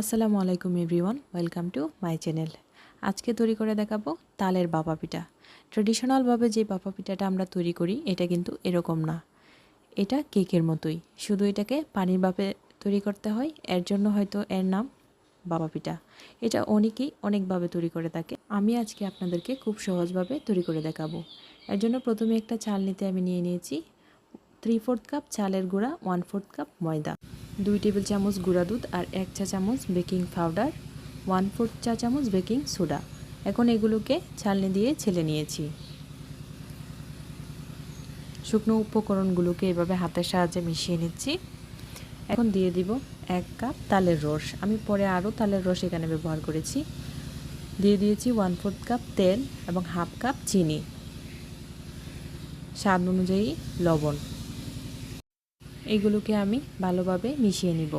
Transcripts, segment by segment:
আসসালামু আলাইকুম everyone, welcome to my channel. আজকে তৈরি করে দেখাবো তালের বাপা পিঠা। ট্রেডিশনালভাবে যে বাপা পিঠাটা আমরা তৈরি করি, এটা কিন্তু এরকম না। এটা কেকের মতোই। শুধু এটাকে পানির বাপে তৈরি করতে হয়, এর জন্য হয়তো এর নাম বাবা পিঠা। এটা অনেকেই অনেকভাবে তৈরি করে থাকে। আমি আজকে আপনাদেরকে খুব সহজভাবে তৈরি করে দেখাবো। এর জন্য প্রথমে একটা চাল নিতে আমি নিয়ে নিয়েছি থ্রি ফোর্থ কাপ চালের গুঁড়া ওয়ান ফোর্থ কাপ ময়দা, দুই টেবিল চামচ গুঁড়া দুধ আর এক চা চামচ বেকিং পাউডার ওয়ান ফোর্থ চা চামচ বেকিং সোডা। এখন এগুলোকে ছালনি দিয়ে ছেলে নিয়েছি। শুকনো উপকরণগুলোকে এভাবে হাতের সাহায্যে মিশিয়ে নিচ্ছি। এখন দিয়ে দিব এক কাপ তালের রস। আমি পরে আরও তালের রস এখানে ব্যবহার করেছি। দিয়ে দিয়েছি ওয়ান ফোর্থ কাপ তেল এবং হাফ কাপ চিনি। স্বাদ অনুযায়ী লবণ। এগুলোকে আমি ভালোভাবে মিশিয়ে নিব।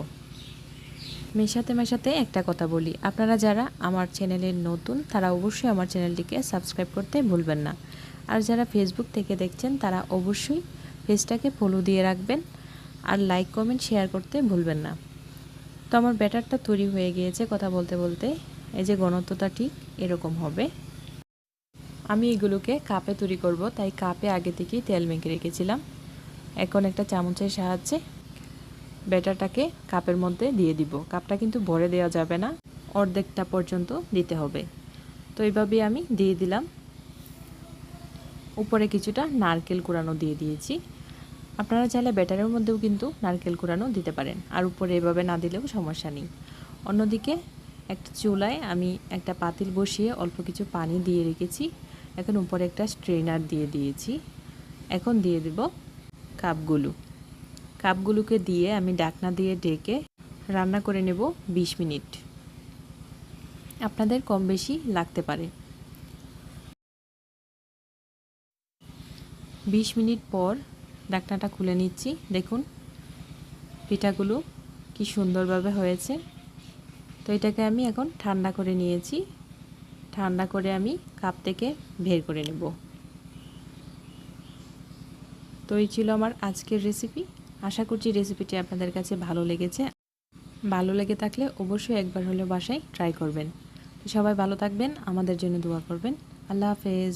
মেশাতে মেশাতে একটা কথা বলি। আপনারা যারা আমার চ্যানেলের নতুন, তারা অবশ্যই আমার চ্যানেলটিকে সাবস্ক্রাইব করতে ভুলবেন না। আর যারা ফেসবুক থেকে দেখছেন, তারা অবশ্যই পেজটাকে ফলো দিয়ে রাখবেন আর লাইক কমেন্ট শেয়ার করতে ভুলবেন না। তো আমার ব্যাটারটা তৈরি হয়ে গিয়েছে কথা বলতে বলতে। এই যে ঘনত্বটা ঠিক এরকম হবে। আমি এগুলোকে কাপে তৈরি করব, তাই কাপে আগে থেকেই তেল মেখে রেখেছিলাম। এখন একটা চামচের সাহায্যে ব্যাটারটাকে কাপের মধ্যে দিয়ে দিব। কাপটা কিন্তু ভরে দেওয়া যাবে না, অর্ধেকটা পর্যন্ত দিতে হবে। তো এইভাবেই আমি দিয়ে দিলাম। উপরে কিছুটা নারকেল কুড়ানো দিয়ে দিয়েছি। আপনারা চাইলে ব্যাটারের মধ্যেও কিন্তু নারকেল কুড়ানো দিতে পারেন, আর উপরে এভাবে না দিলেও সমস্যা নেই। অন্যদিকে একটা চুলায় আমি একটা পাতিল বসিয়ে অল্প কিছু পানি দিয়ে রেখেছি। এখন উপরে একটা স্ট্রেনার দিয়ে দিয়েছি। এখন দিয়ে দেব কাপগুলো। কাপগুলোকে দিয়ে আমি ডাকনা দিয়ে ডেকে রান্না করে নেব ২০ মিনিট। আপনাদের কম বেশি লাগতে পারে। ২০ মিনিট পর ডাকনাটা খুলে নিচ্ছি। দেখুন, পিঠাগুলো কি সুন্দরভাবে হয়েছে। তো এটাকে আমি এখন ঠান্ডা করে নিয়েছি। ঠান্ডা করে আমি কাপ থেকে বের করে নেব। তো এই ছিল আমার আজকের রেসিপি আশা করছি রেসিপিটি আপনাদের কাছে ভালো লেগেছে। ভালো লেগে থাকলে অবশ্যই একবার হলেও বাসায় ট্রাই করবেন। সবাই ভালো থাকবেন, আমাদের জন্য দোয়া করবেন। আল্লাহ হাফেজ।